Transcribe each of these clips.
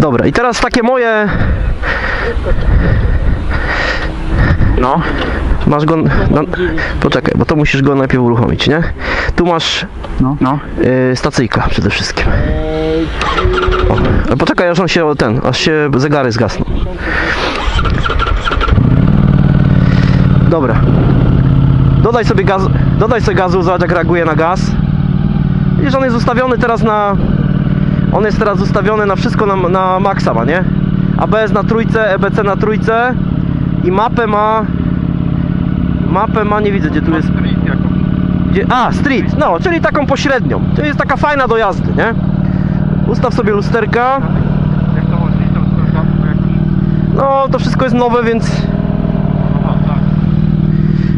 Dobra, i teraz takie moje... No. Masz go... No, poczekaj, bo to musisz go najpierw uruchomić, nie? Tu masz No. No. yy, stacyjka przede wszystkim. O, poczekaj, aż on się ten, aż się zegary zgasną. Dobra. Dodaj sobie gaz, dodaj sobie gazu, zobacz jak reaguje na gaz. Widzisz, on jest ustawiony teraz na... On jest teraz ustawiony na wszystko na, na maksa ma, nie? ABS na trójce, EBC na trójce i mapę ma... Mapę ma, nie widzę gdzie tu jest... Gdzie, a, street, no, czyli taką pośrednią. To jest taka fajna do jazdy, nie? Ustaw sobie lusterka. No, to wszystko jest nowe, więc tak.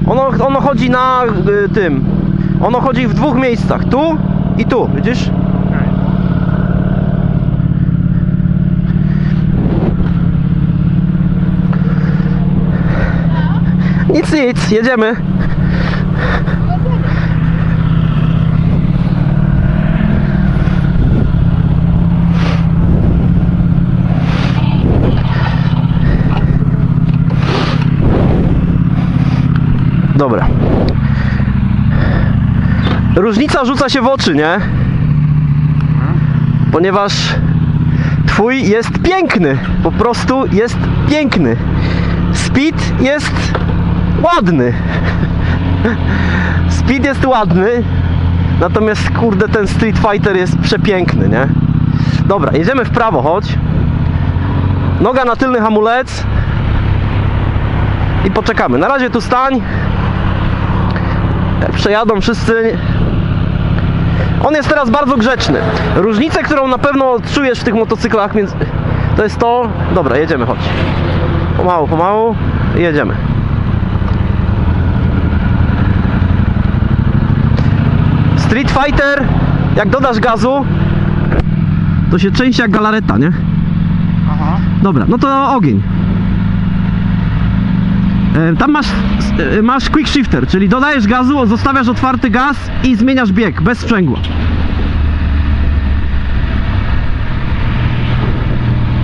ono, ono chodzi na y, tym. Ono chodzi w dwóch miejscach. Tu i tu, widzisz? Nic, nic, jedziemy. Dobra. Różnica rzuca się w oczy, nie? Ponieważ twój jest piękny. Po prostu jest piękny. Speed jest ładny. Speed jest ładny. Natomiast kurde ten Street Fighter jest przepiękny, nie? Dobra, jedziemy w prawo, chodź. Noga na tylny hamulec. I poczekamy. Na razie tu stań. Przejadą wszyscy. On jest teraz bardzo grzeczny. Różnicę, którą na pewno czujesz w tych motocyklach, więc to jest to. Dobra, jedziemy, chodź. Pomału, pomału. Jedziemy. Street Fighter, jak dodasz gazu, to się części jak galareta, nie? Aha. Dobra, no to ogień. E, Tam masz, e, masz quick shifter, czyli dodajesz gazu, zostawiasz otwarty gaz i zmieniasz bieg bez sprzęgła.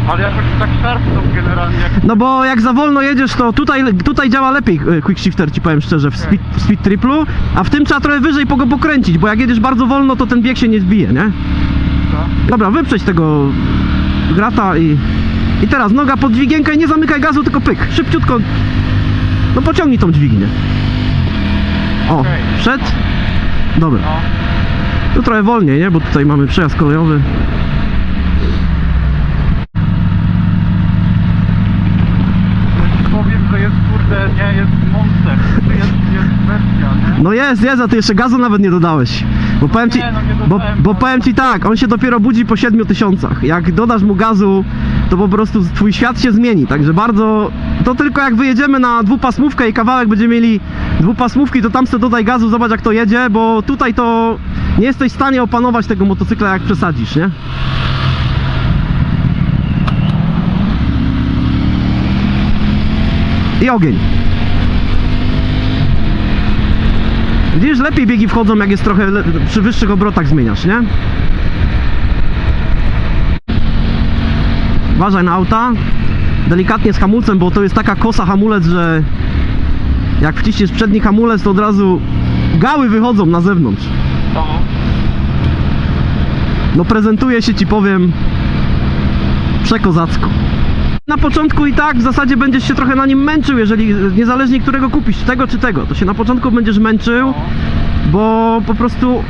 Ale jakoś tak szarpną generalnie jak... No bo jak za wolno jedziesz, to tutaj, tutaj działa lepiej e, quick shifter, ci powiem szczerze, w speed, w speed triplu, a w tym trzeba trochę wyżej po go pokręcić, bo jak jedziesz bardzo wolno, to ten bieg się nie zbije, nie? Dobra, wyprzeć tego grata i... I teraz noga pod dźwigienkę i nie zamykaj gazu, tylko pyk, szybciutko. No pociągnij tą dźwignię. O, Okej. wszedł. Dobra, No. to trochę wolniej, nie? Bo tutaj mamy przejazd kolejowy. Ja ci powiem, że jest kurde, nie, jest monster. To jest, jest bestia, nie? No jest, jest, a ty jeszcze gazu nawet nie dodałeś. Bo powiem ci, nie, no nie bo, dodałem, bo no. powiem ci tak, on się dopiero budzi po 7 tysiącach. Jak dodasz mu gazu, to po prostu twój świat się zmieni. Także bardzo, to tylko jak wyjedziemy na dwupasmówkę i kawałek będziemy mieli dwupasmówki, to tam sobie dodaj gazu, zobacz jak to jedzie, bo tutaj to nie jesteś w stanie opanować tego motocykla jak przesadzisz, nie? I ogień. Widzisz, lepiej biegi wchodzą, jak jest trochę przy wyższych obrotach zmieniasz, nie? Uważaj na auta. Delikatnie z hamulcem, bo to jest taka kosa hamulec, że jak wciśniesz przedni hamulec, to od razu gały wychodzą na zewnątrz. No prezentuje się, ci powiem, przekozacko. Na początku i tak w zasadzie będziesz się trochę na nim męczył, jeżeli niezależnie którego kupisz, tego czy tego, to się na początku będziesz męczył, bo po prostu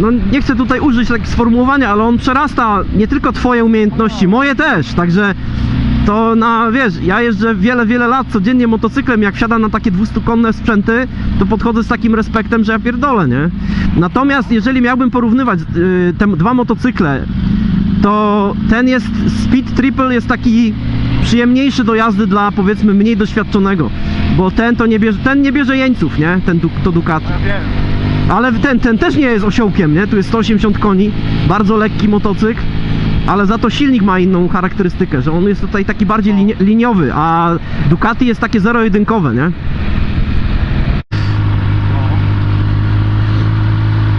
no nie chcę tutaj użyć takich sformułowania, ale on przerasta nie tylko twoje umiejętności, moje też, także to na, wiesz, ja jeżdżę wiele, wiele lat codziennie motocyklem, jak wsiadam na takie 200-konne sprzęty, to podchodzę z takim respektem, że ja pierdolę, nie? Natomiast jeżeli miałbym porównywać yy, te dwa motocykle, to ten jest, Speed Triple jest taki przyjemniejszy do jazdy dla powiedzmy mniej doświadczonego, bo ten to nie bierze, ten nie bierze jeńców, nie? Ten du, to Ducati. Ale ten, ten też nie jest osiołkiem, nie? Tu jest 180 koni, bardzo lekki motocykl, ale za to silnik ma inną charakterystykę, że on jest tutaj taki bardziej linie, liniowy, a Ducati jest takie zero-jedynkowe, nie?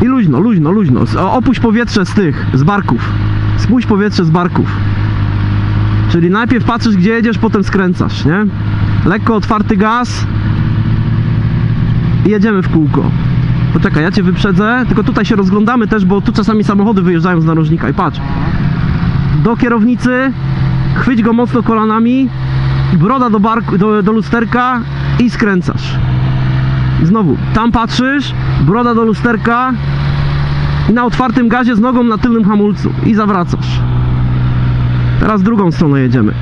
I luźno, luźno, luźno. Opuść powietrze z tych, z barków. Spuść powietrze z barków. Czyli najpierw patrzysz gdzie jedziesz, potem skręcasz, nie? Lekko otwarty gaz i jedziemy w kółko. Poczekaj, ja cię wyprzedzę, tylko tutaj się rozglądamy też, bo tu czasami samochody wyjeżdżają z narożnika i patrz. Do kierownicy, chwyć go mocno kolanami, broda do, barku, do, do lusterka i skręcasz. Znowu, tam patrzysz, broda do lusterka na otwartym gazie z nogą na tylnym hamulcu i zawracasz. Teraz drugą stroną jedziemy.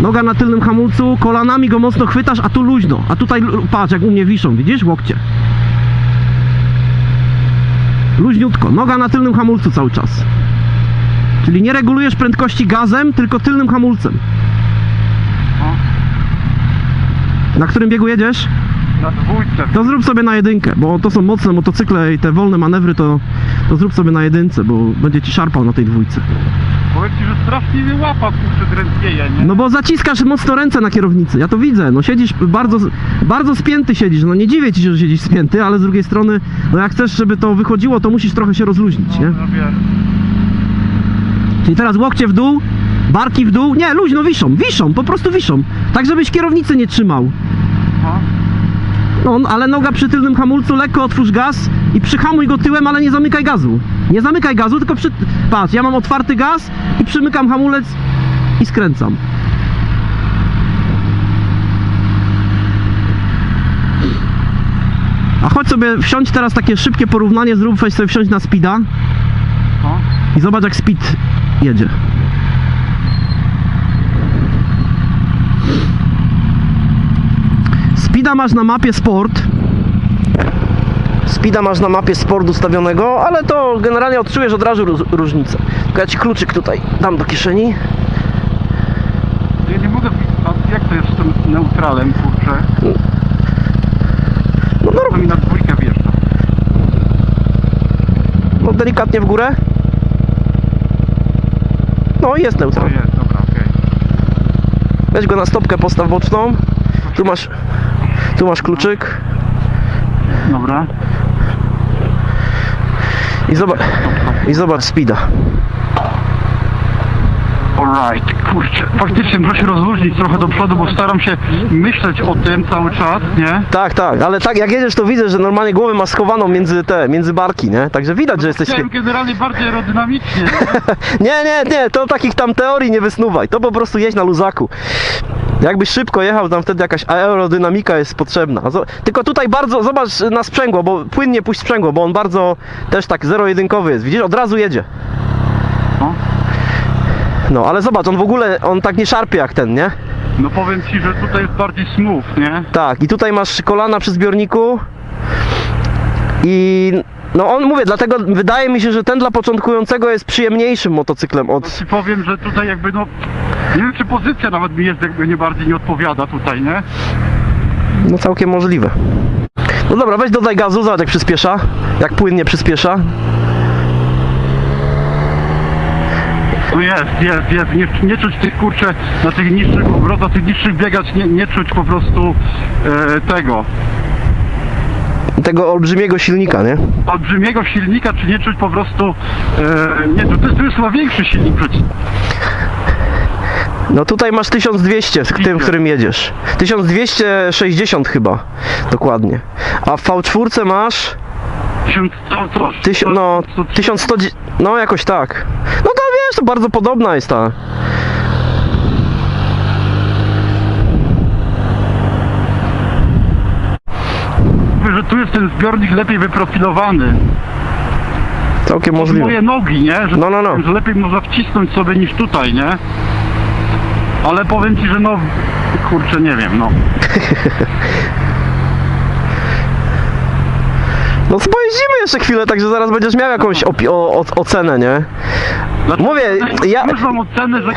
Noga na tylnym hamulcu, kolanami go mocno chwytasz, a tu luźno. A tutaj patrz, jak u mnie wiszą, widzisz? Łokcie. Luźniutko, noga na tylnym hamulcu cały czas. Czyli nie regulujesz prędkości gazem, tylko tylnym hamulcem. Na którym biegu jedziesz? Na dwójce. To zrób sobie na jedynkę, bo to są mocne motocykle i te wolne manewry to, to zrób sobie na jedynce, bo będzie ci szarpał na tej dwójce. Powiem ci, że strasznie łapa kurczę drętwieje, nie? No bo zaciskasz mocno ręce na kierownicy, ja to widzę, no siedzisz bardzo, bardzo spięty siedzisz, no nie dziwię ci się, że siedzisz spięty, ale z drugiej strony, no jak chcesz, żeby to wychodziło, to musisz trochę się rozluźnić, nie? No, wiesz. Czyli teraz łokcie w dół, barki w dół, nie, luźno wiszą, wiszą, po prostu wiszą, tak żebyś kierownicy nie trzymał. No. No, ale noga przy tylnym hamulcu, lekko otwórz gaz i przyhamuj go tyłem, ale nie zamykaj gazu. Nie zamykaj gazu, tylko przy... Patrz, ja mam otwarty gaz i przymykam hamulec i skręcam. A chodź sobie, wsiądź teraz takie szybkie porównanie, zrób, weź sobie wsiądź na speeda i zobacz jak speed jedzie. Speeda masz na mapie sport. Speeda masz na mapie sport ustawionego, ale to generalnie odczujesz od razu róż- różnicę. Tylko ja ci kluczyk tutaj dam do kieszeni. Ja nie mogę... A jak to jest z tym neutralem, kurczę? No, no, To mi na dwójkę wjeżdża. no delikatnie w górę. No i jest To neutral. jest, dobra, okej. Weź go na stopkę, postaw boczną. Tu masz, tu masz kluczyk. Dobra. I zobacz, i zobacz speeda. Alright, kurczę. Faktycznie się rozluźnić trochę do przodu, bo staram się myśleć o tym cały czas, nie? Tak, tak, ale tak jak jedziesz to widzę, że normalnie głowę masz schowaną między te, między barki, nie? Także widać, że jesteś... Chciałem generalnie bardziej aerodynamicznie. Nie, nie, nie, to takich tam teorii nie wysnuwaj, to po prostu jeźdź na luzaku. Jakbyś szybko jechał, tam wtedy jakaś aerodynamika jest potrzebna. Tylko tutaj bardzo, zobacz na sprzęgło, bo płynnie puść sprzęgło, bo on bardzo też tak zero-jedynkowy jest, widzisz, od razu jedzie. No. No, ale zobacz, on w ogóle, on tak nie szarpie jak ten, nie? No powiem ci, że tutaj jest bardziej smooth, nie? Tak, i tutaj masz kolana przy zbiorniku i no on mówię, dlatego wydaje mi się, że ten dla początkującego jest przyjemniejszym motocyklem od... Ci powiem, że tutaj jakby no... Nie wiem, czy pozycja nawet mi jest jakby nie bardziej nie odpowiada tutaj, nie? No całkiem możliwe. No dobra, weź dodaj gazu, zobacz jak przyspiesza, jak płynnie przyspiesza. No jest, jest, jest. Nie, nie czuć tych kurczę na tych niższych obrotach, tych niższych biegać, nie, nie czuć po prostu e, tego Tego olbrzymiego silnika, nie? olbrzymiego silnika, czy nie czuć po prostu e, nie, to, to jest- chyba większy silnik przecież. No tutaj masz 1200 w tym, w którym jedziesz. 1260 chyba, dokładnie. A w V4 masz Tysiąc, co, co, tyś, no, 1100, no jakoś tak. No to wiesz, to bardzo podobna jest ta. Że tu jest ten zbiornik lepiej wyprofilowany. Całkiem Moje możliwe. nogi, nie? Że, No, no, no. że lepiej można wcisnąć sobie niż tutaj, nie? Ale powiem ci, że no kurczę, nie wiem, no. No pojeździmy jeszcze chwilę, także zaraz będziesz miał jakąś o, o, ocenę, nie? Dlaczego? Mówię, ja- mam ocenę, że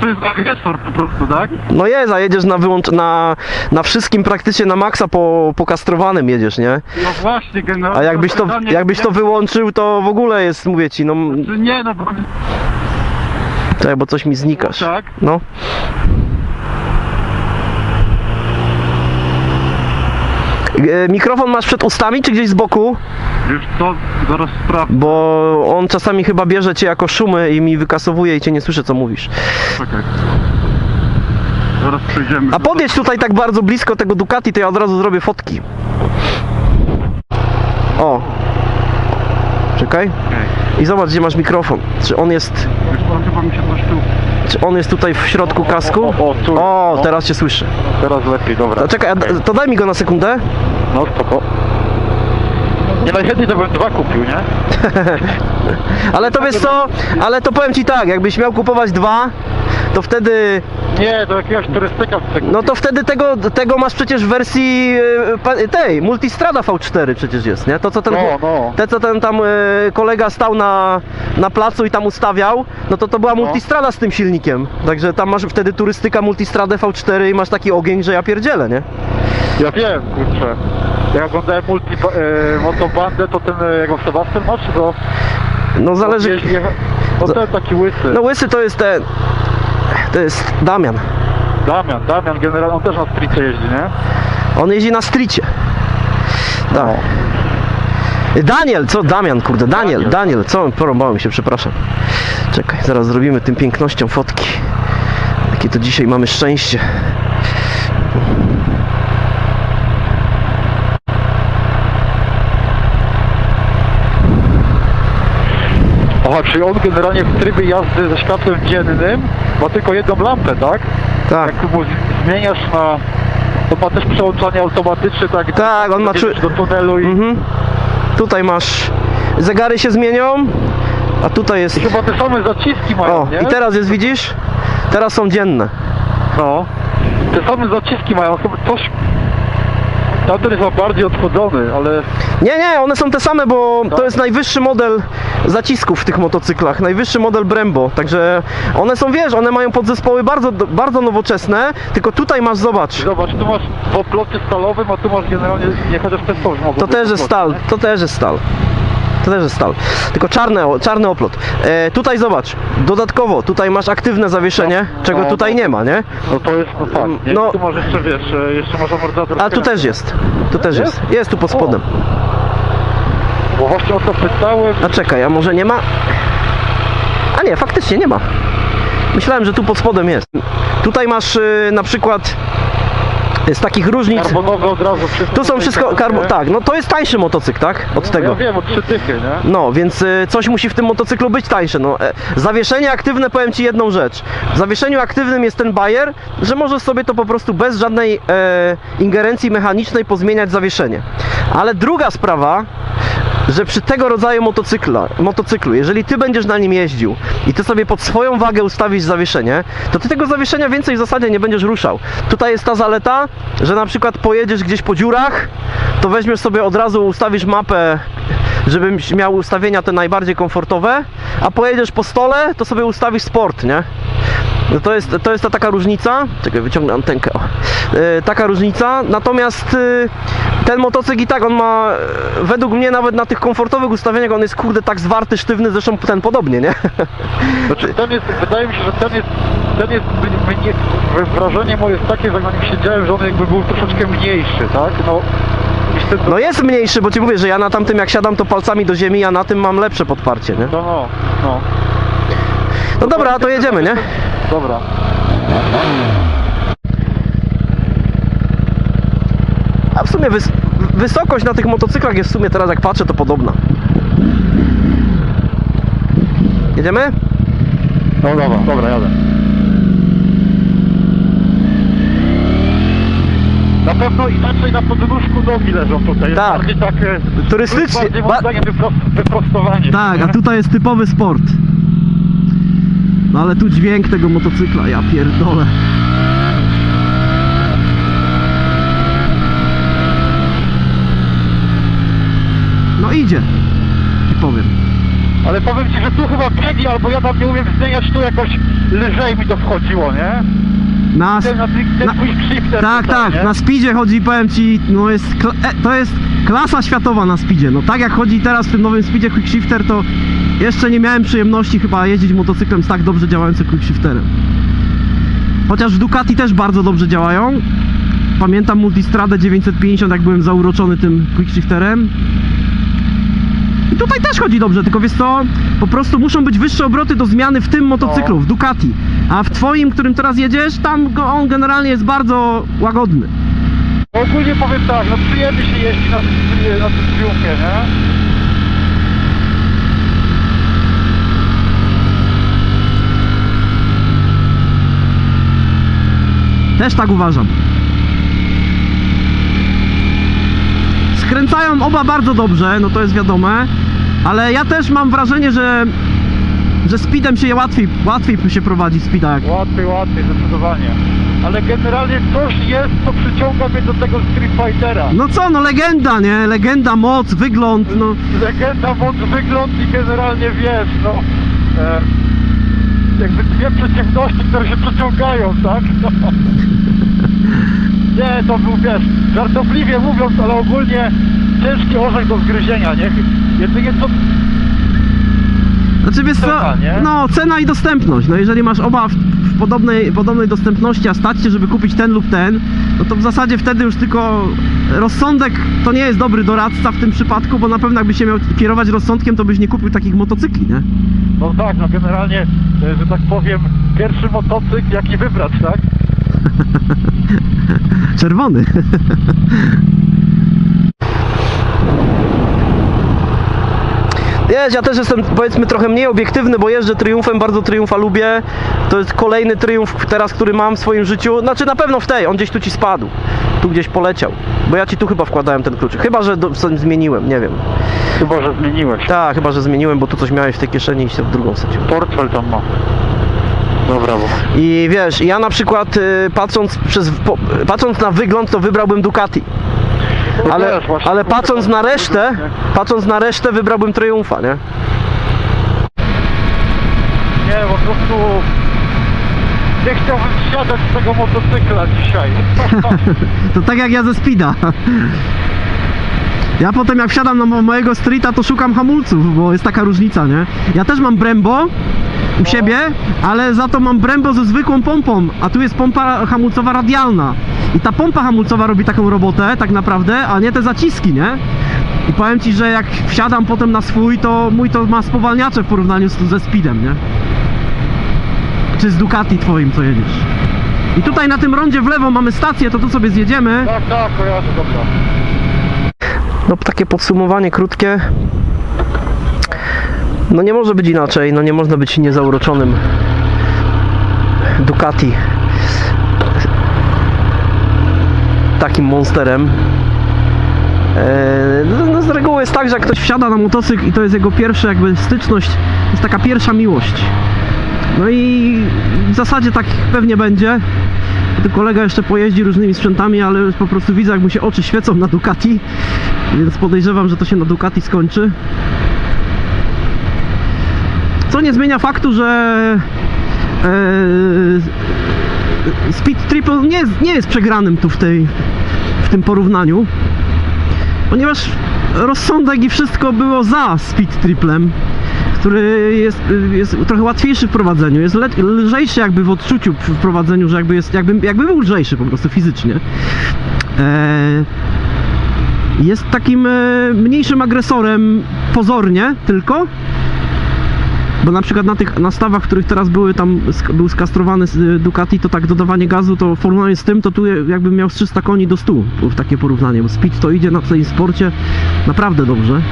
to jest agresor po prostu, tak? No jest, a jedziesz na wyłącz... na, na wszystkim praktycznie na maksa po, pokastrowanym jedziesz, nie? No właśnie, generalnie. A jakbyś to, jakbyś to wyłączył, to w ogóle jest, mówię ci, no... Czy Nie, no bo Czekaj, bo coś mi znikasz. tak. No. Mikrofon masz przed ustami, czy gdzieś z boku? Wiesz co, zaraz sprawdzę. Bo on czasami chyba bierze cię jako szumy i mi wykasowuje i cię nie słyszę co mówisz. Czekaj. Zaraz przejdziemy. A podjedź tutaj tak bardzo blisko tego Ducati, to ja od razu zrobię fotki. O. Czekaj. Okej. I zobacz gdzie masz mikrofon. Czy on jest, chyba mi się coś tu... czy on jest tutaj w środku kasku? O, o, o, tu. O, No. teraz cię słyszę. Teraz lepiej, dobra. To czekaj, a d- to daj mi go na sekundę. No spoko. Nie najchętniej to bym dwa kupił, nie? Ale to wiesz co, ale to powiem ci tak, jakbyś miał kupować dwa, to wtedy, Nie, do jakiegoś turystyka chcę kupić. no to wtedy tego, tego masz przecież w wersji e, pa- tej, Multistrada V4 przecież jest, nie? To co ten, No, no. te co ten tam e, kolega stał na, na placu i tam ustawiał, no to to była Multistrada z tym silnikiem. Także tam masz wtedy turystyka Multistradę V4 i masz taki ogień, że ja pierdzielę, nie? Ja wiem, kurczę. Jak oglądałem multi, e, motobandę, to ten, e, jak Sebastian masz, to... No zależy, Jeździ, to Za- ten taki łysy. no łysy to jest ten, to jest Damian. Damian, Damian generalnie, on też na streetie jeździ, nie? On jeździ na stricie. Tak. Daniel, co Damian, kurde, Daniel, Daniel. Daniel, co? Porąbałem się, przepraszam. Czekaj, zaraz zrobimy tym pięknością fotki. Jakie to dzisiaj mamy szczęście. Aha, czyli on generalnie w trybie jazdy ze światłem dziennym ma tylko jedną lampę, tak? Tak. Jak mu z- zmieniasz na... To ma też przełączanie automatyczne, tak? Tak, on ma Jedziesz czu- do tunelu i... Mhm. Tutaj masz, zegary się zmienią, a tutaj jest, chyba te same zaciski mają, o, nie? i teraz jest, widzisz? Teraz są dzienne. No. Te same zaciski mają, chyba coś... Tamten jest bardziej odchodzony, ale... Nie, nie, one są te same, bo to Tak? jest najwyższy model zacisków w tych motocyklach, najwyższy model Brembo, także one są, wiesz, one mają podzespoły bardzo, bardzo nowoczesne, tylko tutaj masz, zobacz, Zobacz, tu masz w oplocie stalowym, a tu masz generalnie, nie chociaż mogą to być też jest stal, nie? to też jest stal. To też jest stal. Tylko czarny, czarny oplot. E, tutaj zobacz, dodatkowo, tutaj masz aktywne zawieszenie, No, czego no, tutaj no. nie ma, nie? No to jest, no tak, nie? No. Tu masz jeszcze, wiesz, e, jeszcze masz amortyzator. A tu też jest, tu też jest, Jest? jest tu pod O. spodem. Bo właśnie o to pytałem, A czekaj, a może nie ma? A nie, faktycznie nie ma. Myślałem, że tu pod spodem jest. Tutaj masz y, na przykład z takich różnic. karbonowy od razu wszystko. Tu są wszystko tak, karbo. Tak, no to jest tańszy motocykl, tak? Od Ja tego. wiem, od trzy dychy, nie? No, więc y, coś musi w tym motocyklu być tańsze. No, e, zawieszenie aktywne, powiem Ci jedną rzecz. W zawieszeniu aktywnym jest ten bajer, że możesz sobie to po prostu bez żadnej e, ingerencji mechanicznej pozmieniać zawieszenie. Ale druga sprawa, że przy tego rodzaju motocykla, motocyklu, jeżeli Ty będziesz na nim jeździł i Ty sobie pod swoją wagę ustawisz zawieszenie, to Ty tego zawieszenia więcej w zasadzie nie będziesz ruszał. Tutaj jest ta zaleta, że na przykład pojedziesz gdzieś po dziurach, to weźmiesz sobie od razu, ustawisz mapę żebyś miał ustawienia te najbardziej komfortowe, a pojedziesz po stole, to sobie ustawisz sport, nie? No to jest, to jest ta taka różnica. Czekaj, wyciągnę antenkę. O. E, taka różnica. Natomiast e, ten motocykl i tak on ma, e, według mnie nawet na tych komfortowych ustawieniach on jest kurde tak zwarty, sztywny, zresztą ten podobnie, nie? Znaczy ten jest, wydaje mi się, że ten jest, ten jest, mnie, wrażenie moje jest takie, że jak na nim siedziałem, że on jakby był troszeczkę mniejszy, tak? No, No jest mniejszy, bo ci mówię, że ja na tamtym jak siadam to palcami do ziemi, a na tym mam lepsze podparcie, nie? no, no, no. No dobra, to jedziemy, nie? Dobra. A w sumie wys wysokość na tych motocyklach jest w sumie teraz jak patrzę to podobna. Jedziemy? No dobra, dobra, jadę. Na pewno inaczej na podnóżku nogi leżą tutaj. Jest Tak. Bardziej tak, Turystycznie. Bardziej Ba- wyprostowanie. Tak, a tutaj jest typowy sport. No ale tu dźwięk tego motocykla, ja pierdolę. No idzie, ci powiem. Ale powiem Ci, że tu chyba biegi, albo ja tam nie umiem zmieniać, tu jakoś lżej mi to wchodziło, nie? Na, Ten, na, ten, na, twój tak, tutaj, tak, nie? na speedzie chodzi, powiem ci, no jest, kla- e, to jest klasa światowa na speedzie. No tak jak chodzi teraz w tym nowym speedzie quickshifter, to jeszcze nie miałem przyjemności chyba jeździć motocyklem z tak dobrze działającym quickshifterem. Chociaż w Ducati też bardzo dobrze działają. Pamiętam Multistradę 950, jak byłem zauroczony tym quickshifterem. I tutaj też chodzi dobrze, tylko wiesz co, po prostu muszą być wyższe obroty do zmiany w tym motocyklu, w Ducati. A w twoim, którym teraz jedziesz, tam go, on generalnie jest bardzo łagodny. Ogólnie powiem tak, no przyjemnie się jeździ na, tym- na tym triumfie, nie? Też tak uważam. Skręcają oba bardzo dobrze, no to jest wiadome, ale ja też mam wrażenie, że, że speedem się łatwiej, łatwiej się prowadzi speeda. Jak... Łatwiej, łatwiej, zdecydowanie. Ale generalnie coś jest, co przyciąga mnie do tego Street Fightera. No co, no legenda, nie? Legenda, moc, wygląd, no. Legenda, moc, wygląd i generalnie wiesz, no... E, jakby dwie przeciwności, które się przeciągają, tak? No. Nie, to był, wiesz, żartobliwie mówiąc, ale ogólnie ciężki orzech do zgryzienia, nie? Jedynie co... Znaczy wiesz co, Cena, nie? no cena i dostępność. No jeżeli masz oba w, w podobnej, podobnej dostępności, a stać się, żeby kupić ten lub ten, no to w zasadzie wtedy już tylko rozsądek to nie jest dobry doradca w tym przypadku, bo na pewno jakbyś się miał kierować rozsądkiem, to byś nie kupił takich motocykli, nie? No tak, no generalnie, e, że tak powiem, pierwszy motocykl, jaki wybrać, tak? Czerwony. Wiesz, ja też jestem powiedzmy trochę mniej obiektywny, bo jeżdżę triumfem, bardzo triumfa lubię. To jest kolejny triumf teraz, który mam w swoim życiu. Znaczy na pewno w tej, on gdzieś tu ci spadł. Tu gdzieś poleciał. Bo ja ci tu chyba wkładałem ten kluczyk. Chyba, że do, zmieniłem, nie wiem. Chyba, że zmieniłeś. Tak, chyba, że zmieniłem, bo tu coś miałeś w tej kieszeni i się w drugą wsadziłem. Portfel tam ma. Dobra, bo... I wiesz, ja na przykład y, patrząc, przez, po, patrząc na wygląd, to wybrałbym Ducati. No Ale, właśnie, ale patrząc na resztę, patrząc na resztę wybrałbym Triumfa, nie? Nie, po prostu... Nie chciałbym wsiadać z tego motocykla dzisiaj. To tak jak ja ze Speeda. Ja potem jak wsiadam na mo- mojego streeta, to szukam hamulców, bo jest taka różnica, nie? Ja też mam Brembo u siebie, ale za to mam Brembo ze zwykłą pompą, a tu jest pompa hamulcowa radialna. I ta pompa hamulcowa robi taką robotę, tak naprawdę, a nie te zaciski, nie? I powiem Ci, że jak wsiadam potem na swój, to mój to ma spowalniacze w porównaniu z, ze Speedem, nie? Czy z Ducati twoim, co jedziesz. I tutaj na tym rondzie w lewo mamy stację, to tu sobie zjedziemy. tak, tak, kojarzę, dobra. No takie podsumowanie krótkie. No nie może być inaczej, no nie można być niezauroczonym Ducati takim monsterem. Eee, No, no z reguły jest tak, że jak ktoś wsiada na motocykl i to jest jego pierwsza jakby styczność, to jest taka pierwsza miłość. No i w zasadzie tak pewnie będzie. Tu kolega jeszcze pojeździ różnymi sprzętami, ale po prostu widzę, jak mu się oczy świecą na Ducati, więc podejrzewam, że to się na Ducati skończy. Co nie zmienia faktu, że e, Speed Triple nie jest, nie jest przegranym tu w, tej, w tym porównaniu, ponieważ rozsądek i wszystko było za Speed Triplem który jest, jest trochę łatwiejszy w prowadzeniu, jest le, lżejszy jakby w odczuciu w prowadzeniu, że jakby, jest, jakby, jakby był lżejszy po prostu fizycznie. Eee, jest takim e, mniejszym agresorem pozornie tylko, bo na przykład na tych nastawach, w których teraz były tam był skastrowany y, Ducati, to tak dodawanie gazu, to w porównaniu z tym, to tu jakbym miał z 300 koni do 100 w takie porównanie, bo speed to idzie na tej sporcie naprawdę dobrze.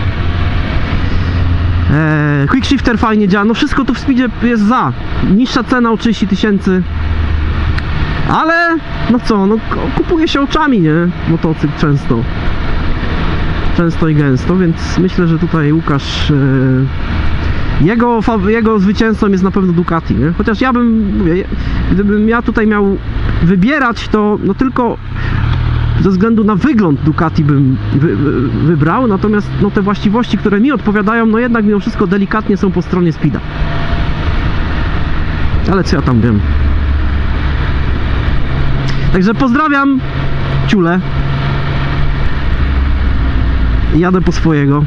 Eee, quick shifter fajnie działa, no wszystko tu w speedzie jest za. Niższa cena o 30 tysięcy. Ale, no co, no kupuje się oczami, nie? Motocykl często. Często i gęsto, więc myślę, że tutaj Łukasz... E, jego, jego zwycięzcą jest na pewno Ducati, nie? Chociaż ja bym, mówię, gdybym ja tutaj miał wybierać, to no tylko ze względu na wygląd Ducati bym wy, wy, wybrał, natomiast no, te właściwości, które mi odpowiadają, no jednak mimo wszystko delikatnie są po stronie Speeda. Ale co ja tam wiem. Także pozdrawiam ciule. Jadę po swojego.